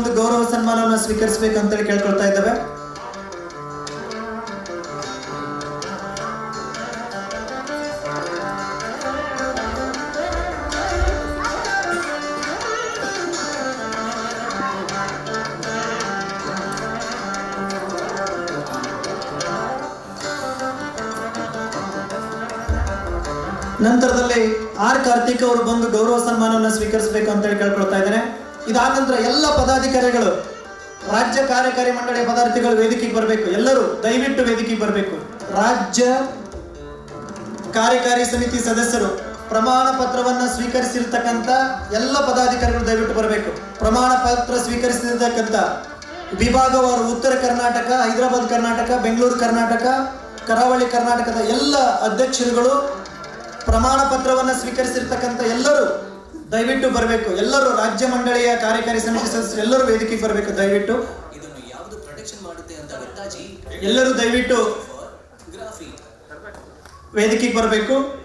ಒಂದು ಗೌರವ ಸನ್ಮಾನವನ್ನು ಸ್ವೀಕರಿಸಬೇಕು ಅಂತೇಳಿ ಕೇಳ್ಕೊಳ್ತಾ ಇದ್ದಾವೆ. ನಂತರದಲ್ಲಿ ಆರ್ ಕಾರ್ತಿಕ್ ಅವರು ಬಂದು ಗೌರವ ಸನ್ಮಾನವನ್ನು ಸ್ವೀಕರಿಸಬೇಕು ಅಂತೇಳಿ ಕೇಳ್ಕೊಳ್ತಾ ಇದ್ದೇನೆ ಇದಾದ ನಂತರ ಎಲ್ಲ ಪದಾಧಿಕಾರಿಗಳು, ರಾಜ್ಯ ಕಾರ್ಯಕಾರಿ ಮಂಡಳಿಯ ಪದಾರ್ಥಿಗಳು ವೇದಿಕೆಗೆ ಬರಬೇಕು. ಎಲ್ಲರೂ ದಯವಿಟ್ಟು ವೇದಿಕೆಗೆ ಬರಬೇಕು. ರಾಜ್ಯ ಕಾರ್ಯಕಾರಿ ಸಮಿತಿ ಸದಸ್ಯರು ಪ್ರಮಾಣ ಪತ್ರವನ್ನ ಸ್ವೀಕರಿಸಿರ್ತಕ್ಕಂಥ ಎಲ್ಲ ಪದಾಧಿಕಾರಿಗಳು ದಯವಿಟ್ಟು ಬರಬೇಕು. ಪ್ರಮಾಣ ಪತ್ರ ಸ್ವೀಕರಿಸಿರ್ತಕ್ಕಂಥ ವಿಭಾಗವಾರು ಉತ್ತರ ಕರ್ನಾಟಕ, ಹೈದರಾಬಾದ್ ಕರ್ನಾಟಕ, ಬೆಂಗಳೂರು ಕರ್ನಾಟಕ, ಕರಾವಳಿ ಕರ್ನಾಟಕದ ಎಲ್ಲ ಅಧ್ಯಕ್ಷರುಗಳು ಪ್ರಮಾಣ ಪತ್ರವನ್ನ ಸ್ವೀಕರಿಸಿರ್ತಕ್ಕಂಥ ಎಲ್ಲರೂ ದಯವಿಟ್ಟು ಬರಬೇಕು. ಎಲ್ಲರೂ ರಾಜ್ಯ ಮಂಡಳಿಯ ಕಾರ್ಯಕಾರಿ ಸಮಿತಿ ಸದಸ್ಯರು ಎಲ್ಲರೂ ವೇದಿಕೆಗೆ ಬರಬೇಕು. ದಯವಿಟ್ಟು. ಇದನ್ನು ಯಾವುದು ಪ್ರೊಟೆಕ್ಷನ್ ಮಾಡುತ್ತೆ ಅಂತ ಗೊತ್ತಾಜಿ ಎಲ್ಲರೂ ದಯವಿಟ್ಟು ವೇದಿಕೆಗೆ ಬರಬೇಕು.